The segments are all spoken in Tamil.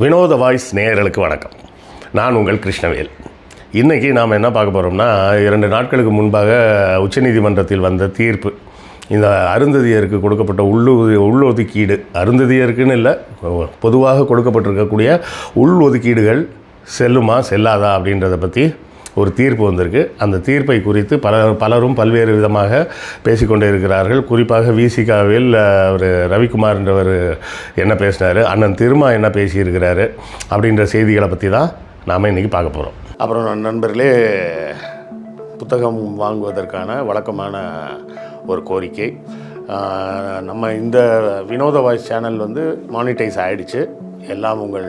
வினோத வாய்ஸ் நேயர்களுக்கு வணக்கம். நான் உங்கள் கிருஷ்ணவேல். இன்றைக்கி நாம் என்ன பார்க்க போகிறோம்னா இரண்டு நாட்களுக்கு முன்பாக உச்சநீதிமன்றத்தில் வந்த தீர்ப்பு. இந்த அருந்ததியருக்கு கொடுக்கப்பட்ட உள்ளு உள்ளொதுக்கீடு அருந்ததியருக்குன்னு இல்லை பொதுவாக கொடுக்கப்பட்டிருக்கக்கூடிய உள் ஒதுக்கீடுகள் செல்லுமா செல்லாதா அப்படின்றத பற்றி ஒரு தீர்ப்பு வந்திருக்கு. அந்த தீர்ப்பை குறித்து பல பலரும் பல்வேறு விதமாக பேசிக்கொண்டே இருக்கிறார்கள். குறிப்பாக விசிகாவில் அவர் ரவிக்குமார்ன்றவர் என்ன பேசினார் அண்ணன் திருமா என்ன பேசியிருக்கிறாரு அப்படின்ற செய்திகளை பற்றி தான் நாம் இன்றைக்கி பார்க்க போகிறோம் அப்புறம் நண்பர்களே புத்தகம் வாங்குவதற்கான வழக்கமான ஒரு கோரிக்கை. நம்ம இந்த வினோத வாய்ஸ் சேனல் வந்து மானிட்டைஸ் ஆகிடுச்சு எல்லாம் உங்கள்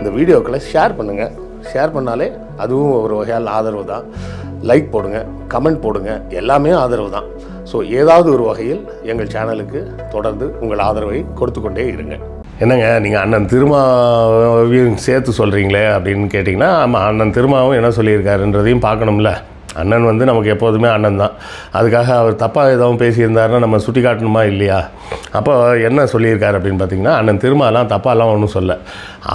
இந்த வீடியோக்களை ஷேர் பண்ணுங்கள் ஷேர் பண்ணாலே அதுவும் ஒரு வகையால் ஆதரவு தான். லைக் போடுங்க கமெண்ட் போடுங்க எல்லாமே ஆதரவு தான். ஸோ ஏதாவது ஒரு வகையில் எங்கள் சேனலுக்கு தொடர்ந்து உங்கள் ஆதரவை கொடுத்து கொண்டே இருங்க. என்னங்க நீங்கள் அண்ணன் திருமாவையும் சேர்த்து சொல்கிறீங்களே அப்படின்னு கேட்டிங்கன்னா ஆமாம் அண்ணன் திருமாவும் என்ன சொல்லியிருக்காருன்றதையும் பார்க்கணும்ல. அண்ணன் வந்து நமக்கு எப்போதுமே அண்ணன் தான். அதுக்காக அவர் தப்பாக எதுவும் பேசியிருந்தாருன்னா நம்ம சுட்டி காட்டணுமா இல்லையா? அப்போ என்ன சொல்லியிருக்காரு அப்படின்னு பார்த்தீங்கன்னா அண்ணன் திருமாலாம் தப்பாலாம் ஒன்றும் சொல்ல.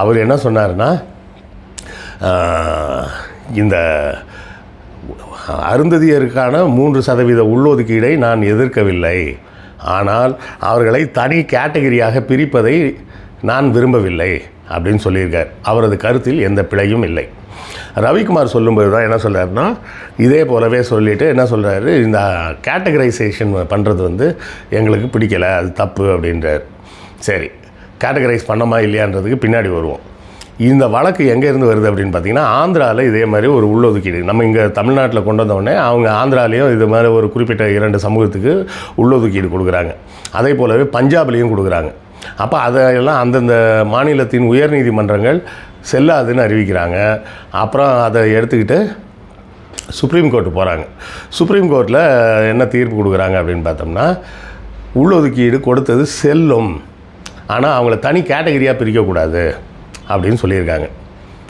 அவர் என்ன சொன்னார்னா இந்த அருந்ததியருக்கான மூன்று சதவீத உள்ளொதுக்கீடை நான் எதிர்க்கவில்லை. ஆனால் அவர்களை தனி கேட்டகரியாக பிரிப்பதை நான் விரும்பவில்லை. அப்படின்னு சொல்லியிருக்கார். அவரது கருத்தில் எந்த பிழையும் இல்லை. ரவிக்குமார் சொல்லும்போது தான் என்ன சொல்கிறாருன்னா இதே போலவே சொல்லிவிட்டு என்ன சொல்கிறாரு இந்த கேட்டகரைசேஷன் பண்ணுறது வந்து எங்களுக்கு பிடிக்கலை அது தப்பு அப்படின்றார். சரி கேட்டகரைஸ் பண்ணமா இல்லையான்றதுக்கு பின்னாடி வருவோம். இந்த வழக்கு எங்கேருந்து வருது அப்படின்னு பார்த்தீங்கன்னா ஆந்திராவில் இதே மாதிரி ஒரு உள்ளொதுக்கீடு. நம்ம இங்கே தமிழ்நாட்டில் கொண்டு வந்தோடனே அவங்க ஆந்திராலேயும் இது மாதிரி ஒரு குறிப்பிட்ட இரண்டு சமூகத்துக்கு உள்ளொதுக்கீடு கொடுக்குறாங்க. அதே போலவே பஞ்சாப்லேயும் கொடுக்குறாங்க. அப்போ அதையெல்லாம் அந்தந்த மாநிலத்தின் உயர்நீதிமன்றங்கள் செல்லாதுன்னு அறிவிக்கிறாங்க. அப்புறம் அதை எடுத்துக்கிட்டு சுப்ரீம் கோர்ட்டு போகிறாங்க சுப்ரீம் கோர்ட்டில் என்ன தீர்ப்பு கொடுக்குறாங்க அப்படின்னு பார்த்தோம்னா உள்ளொதுக்கீடு கொடுத்தது செல்லும். ஆனால் அவங்கள தனி கேட்டகரியாக பிரிக்கக்கூடாது அப்படின்னு சொல்லியிருக்காங்க.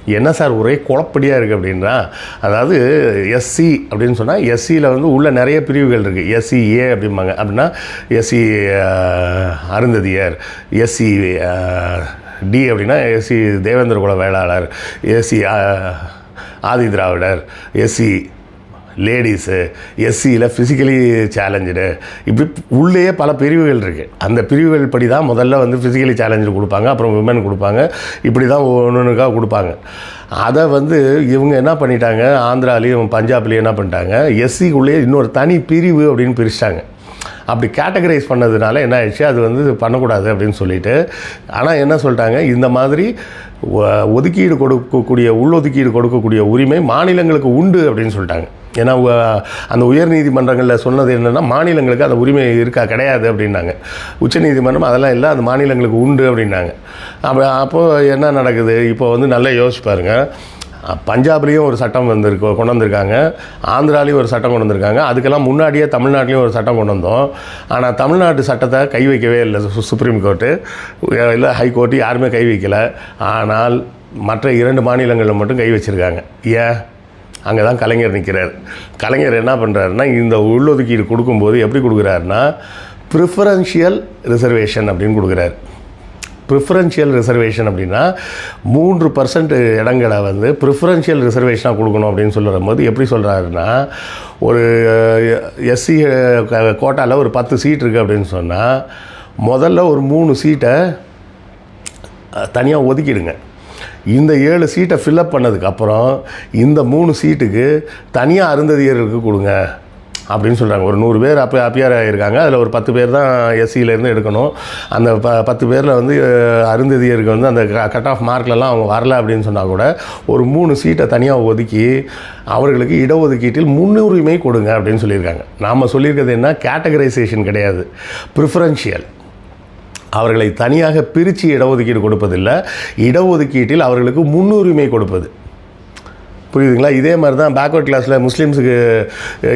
என்ன சார் ஒரே குழப்படியாக இருக்குது அப்படின்னா அதாவது எஸ்சி அப்படின்னு சொன்னால் எஸ்சியில் வந்து உள்ள நிறைய பிரிவுகள் இருக்குது எஸ்சி ஏ அப்படிம்பாங்க. அப்படின்னா எஸ்சி அருந்ததியர் எஸ்சி டி அப்படின்னா SC Devendra Kula Vellalar SC Adi Dravidar SC ladies எஸ்சியில் physically challenged இப்படி உள்ளேயே பல பிரிவுகள் இருக்குது அந்த பிரிவுகள் படி தான் முதல்ல வந்து ஃபிசிக்கலி சேலஞ்சு கொடுப்பாங்க அப்புறம் விமன் கொடுப்பாங்க. இப்படி தான் ஒன்று கொடுப்பாங்க. அதை வந்து இவங்க என்ன பண்ணிட்டாங்க? ஆந்திராலேயும் பஞ்சாப்லேயும் என்ன பண்ணிட்டாங்க? எஸ்சிக்குள்ளேயே இன்னொரு தனி பிரிவு அப்படின்னு பிரிச்சிட்டாங்க. அப்படி கேட்டகரைஸ் பண்ணதுனால என்ன ஆயிடுச்சு? அது வந்து பண்ணக்கூடாது அப்படின்னு சொல்லிட்டு. ஆனால் என்ன சொல்லிட்டாங்க? இந்த மாதிரி ஒ- ஒதுக்கீடு கொடுக்கக்கூடிய உள்ளொதுக்கீடு கொடுக்கக்கூடிய உரிமை மாநிலங்களுக்கு உண்டு அப்படின்னு சொல்லிட்டாங்க. ஏன்னா அந்த அந்த உயர்நீதிமன்றங்களில் சொன்னது என்னென்னா மாநிலங்களுக்கு அந்த உரிமை இருக்கா கிடையாது அப்படின்னாங்க. உச்சநீதிமன்றம் அதெல்லாம் இல்லை அது மாநிலங்களுக்கு உண்டு அப்படின்னாங்க. அப்போ அப்போது என்ன நடக்குது? இப்போ வந்து நல்லா யோசிச்சுப்பாருங்க பஞ்சாப்லேயும் ஒரு சட்டம் வந்திருக்கு கொண்டு வந்திருக்காங்க. ஆந்திராலேயும் ஒரு சட்டம் கொண்டு வந்திருக்காங்க. அதுக்கெல்லாம் முன்னாடியே தமிழ்நாட்டிலையும் ஒரு சட்டம் கொண்டு வந்தோம். ஆனால் தமிழ்நாட்டு சட்டத்தை கை வைக்கவே இல்லை சு- சுப்ரீம் கோர்ட்டு. இல்லை ஹைகோர்ட்டு யாருமே கை வைக்கலை. ஆனால் மற்ற இரண்டு மாநிலங்களில் மட்டும் கை வச்சுருக்காங்க. ஏன்? அங்கே தான் கலைஞர் நிற்கிறார் கலைஞர் என்ன பண்ணுறாருன்னா இந்த உள்ளொதுக்கீடு கொடுக்கும்போது எப்படி கொடுக்குறாருன்னா ப்ரிஃபரன்ஷியல் ரிசர்வேஷன் அப்படின்னு கொடுக்குறாரு. ப்ரிஃபரன்ஷியல் ரிசர்வேஷன் அப்படின்னா மூன்று பர்சன்ட் இடங்களை வந்து ப்ரிஃபரன்ஷியல் ரிசர்வேஷனாக கொடுக்கணும் அப்படின்னு சொல்லுற போது எப்படி சொல்கிறாருன்னா ஒரு எஸ்சி கோட்டாவில் ஒரு பத்து சீட் இருக்குது அப்படின்னு சொன்னால் முதல்ல ஒரு மூணு சீட்டை தனியாக ஒதுக்கிடுங்க. இந்த ஏழு சீட்டை ஃபில்அப் பண்ணதுக்கப்புறம் இந்த மூணு சீட்டுக்கு தனியாக அருந்ததியர்களுக்கு கொடுங்க அப்படின்னு சொல்கிறாங்க ஒரு நூறு பேர் அப்போ அப்பியார் ஆகியிருக்காங்க அதில் ஒரு பத்து பேர் தான் எஸ்சியிலேருந்து எடுக்கணும். அந்த ப பத்து பேரில் வந்து அருந்ததியருக்கு வந்து அந்த கட் ஆஃப் மார்க்லலாம் அவங்க வரல அப்படின்னு சொன்னால் கூட ஒரு மூணு சீட்டை தனியாக ஒதுக்கி அவர்களுக்கு இடஒதுக்கீட்டில் முன்னுரிமை கொடுங்க அப்படின்னு சொல்லியிருக்காங்க. நாம் சொல்லியிருக்கிறது என்ன? கேட்டகரைசேஷன் கிடையாது. ப்ரிஃபரன்ஷியல் அவர்களை தனியாக பிரித்து இடஒதுக்கீடு கொடுப்பதில்லை. இடஒதுக்கீட்டில் அவர்களுக்கு முன்னுரிமை கொடுப்பது. புரியுதுங்களா? இதே மாதிரி தான் பேக்வர்ட் கிளாஸில் முஸ்லீம்ஸுக்கு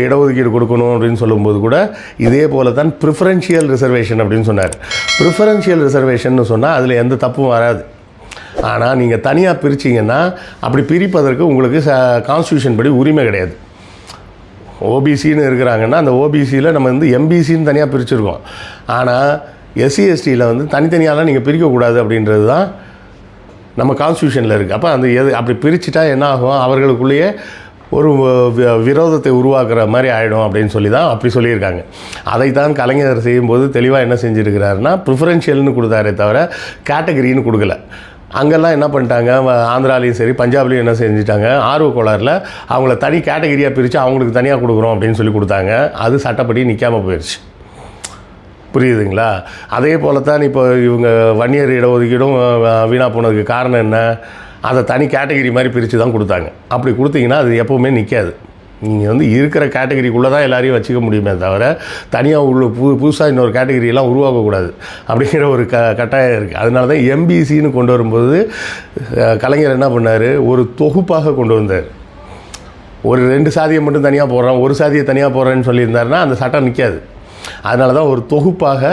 இடஒதுக்கீடு கொடுக்கணும் அப்படின்னு சொல்லும்போது கூட இதே போல தான் ப்ரிஃபரன்ஷியல் ரிசர்வேஷன் அப்படின்னு சொன்னார். ப்ரிஃபரன்ஷியல் ரிசர்வேஷன் சொன்னால் அதில் எந்த தப்பும் வராது. ஆனால் நீங்கள் தனியாக பிரிச்சிங்கன்னா அப்படி பிரிப்பதற்கு உங்களுக்கு ச கான்ஸ்டியூஷன் படி உரிமை கிடையாது. ஓபிசின்னு இருக்கிறாங்கன்னா அந்த ஓபிசியில் நம்ம வந்து எம்பிசின்னு தனியாக பிரிச்சுருக்கோம். ஆனால் எஸ்சி எஸ்டியில் வந்து தனித்தனியாலாம் நீங்கள் பிரிக்கக்கூடாது அப்படின்றது தான் நம்ம கான்ஸ்டியூஷனில் இருக்குது அப்போ அந்த எது அப்படி பிரிச்சுட்டா என்ன ஆகும்? அவர்களுக்குள்ளேயே ஒரு வி- விரோதத்தை உருவாக்குற மாதிரி ஆகிடும் அப்படின்னு சொல்லி தான் அப்படி சொல்லியிருக்காங்க. அதைத்தான் கலைஞர் செய்யும்போது தெளிவாக என்ன செஞ்சுருக்கிறாருன்னா ப்ரிஃபரன்ஷியல்னு கொடுத்தாரே தவிர கேட்டகரின்னு கொடுக்கல. அங்கெல்லாம் என்ன பண்ணிட்டாங்க? ஆந்திராலையும் சரி பஞ்சாப்லேயும் என்ன செஞ்சுட்டாங்க? ஆர்வ கோளாறில் அவங்கள தனி கேட்டகரியாக பிரித்து அவங்களுக்கு தனியாக கொடுக்குறோம் அப்படின்னு சொல்லி கொடுத்தாங்க. அது சட்டப்படி நிற்காம போயிடுச்சு புரியுதுங்களா? அதே போல தான் இப்போ இவங்க வன்னியர் இடஒதுக்கீடும் வீணாக போனதுக்கு காரணம் என்ன? அதை தனி கேட்டகரி மாதிரி பிரித்து தான் கொடுத்தாங்க. அப்படி கொடுத்தீங்கன்னா அது எப்போவுமே நிற்காது நீங்கள் வந்து இருக்கிற கேட்டகரிக்குள்ளே தான் எல்லாரையும் வச்சுக்க முடியுமே தவிர தனியாக உள்ள புது புதுசாக இன்னொரு கேட்டகரியெல்லாம் உருவாக்கக்கூடாது அப்படிங்கிற ஒரு க கட்டாயம் இருக்குது அதனால தான் எம்பிசின்னு கொண்டு வரும்போது கலைஞர் என்ன பண்ணார்? ஒரு தொகுப்பாக கொண்டு வந்தார். ஒரு ரெண்டு சாதியை மட்டும் தனியாக போடுறோம் ஒரு சாதியை தனியாக போடுறேன்னு சொல்லியிருந்தாருன்னா அந்த சட்டம் நிற்காது அதனால தான் ஒரு தொகுப்பாக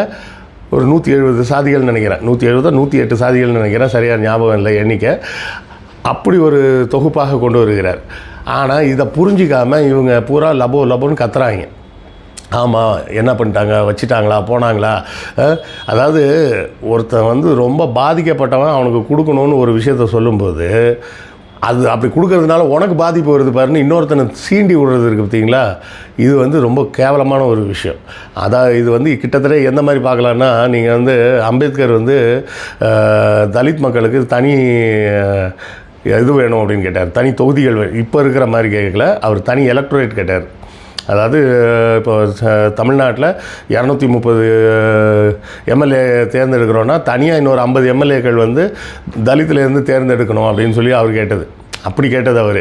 ஒரு நூற்றி எழுபது சாதிகள் நினைக்கிறேன். நூற்றி எழுபதோ நூற்றி எட்டு சாதிகள் நினைக்கிறேன். சரியாக ஞாபகம் இல்லை எண்ணிக்கை. அப்படி ஒரு தொகுப்பாக கொண்டு வருகிறார். ஆனால் இதை புரிஞ்சிக்காமல் இவங்க பூரா லபோ லபோன்னு கத்துறாங்க. ஆமாம் என்ன பண்ணிட்டாங்க? வச்சுட்டாங்களா? போனாங்களா? அதாவது ஒருத்தன் வந்து ரொம்ப பாதிக்கப்பட்டவன் அவனுக்கு கொடுக்கணும்னு ஒரு விஷயத்த சொல்லும்போது அது அப்படி கொடுக்கறதுனால உனக்கு பாதிப்பு வருது பாருன்னு இன்னொருத்தனை சீண்டி விடுறது இருக்குது பார்த்தீங்களா? இது வந்து ரொம்ப கேவலமான ஒரு விஷயம். அதான் இது வந்து கிட்டத்தட்ட எந்த மாதிரி பார்க்கலான்னா நீங்கள் வந்து அம்பேத்கர் வந்து தலித் மக்களுக்கு தனி இது வேணும் அப்படின்னு கேட்டார். தனி தொகுதிகள் இப்போ இருக்கிற மாதிரி கேட்கல. அவர் தனி எலக்ட்ரேட் கேட்டார். அதாவது இப்போ ச- தமிழ்நாட்டில் இரநூத்தி முப்பது எம்எல்ஏ தேர்ந்தெடுக்கிறோன்னா தனியாக இன்னொரு ஐம்பது எம்எல்ஏக்கள் வந்து தலித்துலேருந்து தேர்ந்தெடுக்கணும் அப்படின்னு சொல்லி அவர் கேட்டது. அப்படி கேட்டது அவர்.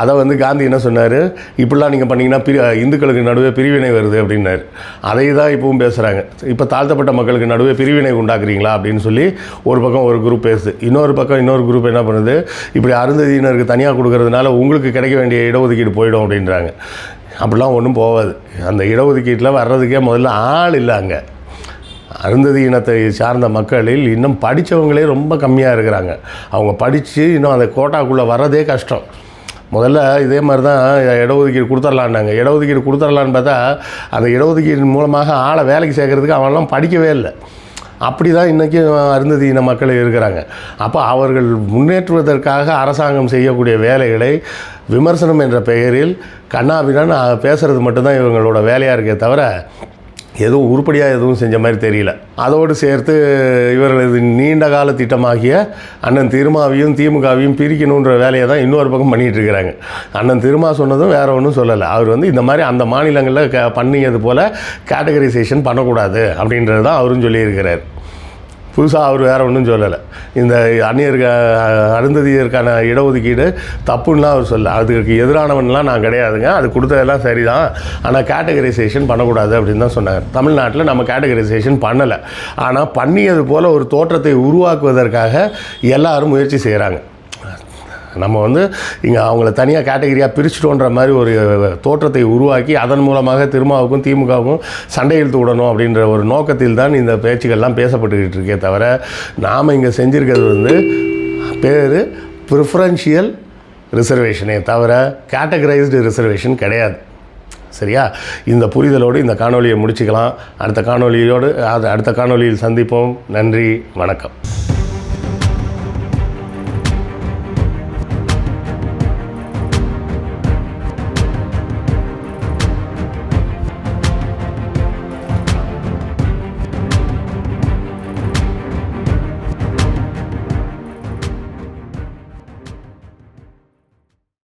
அதை வந்து காந்தி என்ன சொன்னார்? இப்படிலாம் நீங்கள் பண்ணிங்கன்னா பிரி இந்துக்களுக்கு நடுவே பிரிவினை வருது அப்படின்னாரு. அதை தான் இப்பவும் பேசுகிறாங்க இப்போ தாழ்த்தப்பட்ட மக்களுக்கு நடுவே பிரிவினை உண்டாக்குறீங்களா? அப்படின்னு சொல்லி ஒரு பக்கம் ஒரு குரூப் பேசுது. இன்னொரு பக்கம் இன்னொரு குரூப் என்ன பண்ணுது? இப்படி அருந்ததியினருக்கு தனியாக கொடுக்கறதுனால உங்களுக்கு கிடைக்க வேண்டிய இடஒதுக்கீடு போயிடும் அப்படின்றாங்க. அப்படிலாம் ஒன்றும் போகாது அந்த இடஒதுக்கீட்டில் வர்றதுக்கே முதல்ல ஆள் இல்லை அங்கே. அருந்ததி இனத்தை சார்ந்த மக்களில் இன்னும் படித்தவங்களே ரொம்ப கம்மியாக இருக்கிறாங்க. அவங்க படித்து இன்னும் அந்த கோட்டாக்குள்ளே வர்றதே கஷ்டம். முதல்ல இதே மாதிரி தான் இடஒதுக்கீடு கொடுத்துர்லான்னாங்க இடஒதுக்கீடு கொடுத்துர்லான்னு பார்த்தா அந்த இடஒதுக்கீடு மூலமாக ஆளை வேலைக்கு சேர்க்கறதுக்கு அவன்லாம் படிக்கவே இல்லை. அப்படி தான் இன்றைக்கும் அருந்ததி இன மக்கள் இருக்கிறாங்க. அப்போ அவர்கள் முன்னேற்றுவதற்காக அரசாங்கம் செய்யக்கூடிய வேலைகளை விமர்சனம் என்ற பெயரில் கண்ணாபின்னு பேசுகிறது மட்டும்தான் இவங்களோட வேலையாக இருக்கே தவிர எதுவும் உருப்படியாக எதுவும் செஞ்ச மாதிரி தெரியல. அதோடு சேர்த்து இவர்களது நீண்ட கால திட்டமாகிய அண்ணன் திருமாவையும் திமுகவையும் பிரிக்கணுன்ற வேலையை தான் இன்னொரு பக்கம் பண்ணிகிட்டு இருக்கிறாங்க அண்ணன் திருமா சொன்னதும் வேற ஒன்றும் சொல்லலை. அவர் வந்து இந்த மாதிரி அந்த மாநிலங்களில் க பண்ணியது போல் கேட்டகரைசேஷன் பண்ணக்கூடாது அப்படின்றது தான் அவரும் சொல்லியிருக்கிறார். புதுசாக அவர் வேறு ஒன்றும் சொல்லலை. இந்த அந்நியருக்கு அருந்ததியருக்கான இடஒதுக்கீடு தப்புன்னா அவர் சொல்ல அதுக்கு எதிரானவன்லாம் நான் கிடையாதுங்க. அது கொடுத்ததெல்லாம் சரிதான். ஆனால் கேட்டகரைசேஷன் பண்ணக்கூடாது அப்படின்னு தான் சொன்னாங்க. தமிழ்நாட்டில் நம்ம கேட்டகரைசேஷன் பண்ணலை. ஆனால் பண்ணியது போல் ஒரு தோற்றத்தை உருவாக்குவதற்காக எல்லாரும் முயற்சி செய்கிறாங்க நம்ம வந்து இங்கே அவங்கள தனியாக கேட்டகரியாக பிரிச்சுட்டோன்ற மாதிரி ஒரு தோற்றத்தை உருவாக்கி அதன் மூலமாக திருமாவுக்கும் திமுகவுக்கும் சண்டை இழுத்து விடணும் அப்படின்ற ஒரு நோக்கத்தில் தான் இந்த பேச்சுக்கள்லாம் பேசப்பட்டுக்கிட்டு இருக்கே தவிர நாம் இங்கே செஞ்சுருக்கிறது வந்து பேர் ப்ரிஃபரன்ஷியல் ரிசர்வேஷனே தவிர கேட்டகரைஸ்டு ரிசர்வேஷன் கிடையாது. சரியா? இந்த புரிதலோடு இந்த காணொலியை முடிச்சுக்கலாம். அடுத்த காணொலியோடு அது அடுத்த காணொலியில் சந்திப்போம். நன்றி வணக்கம்.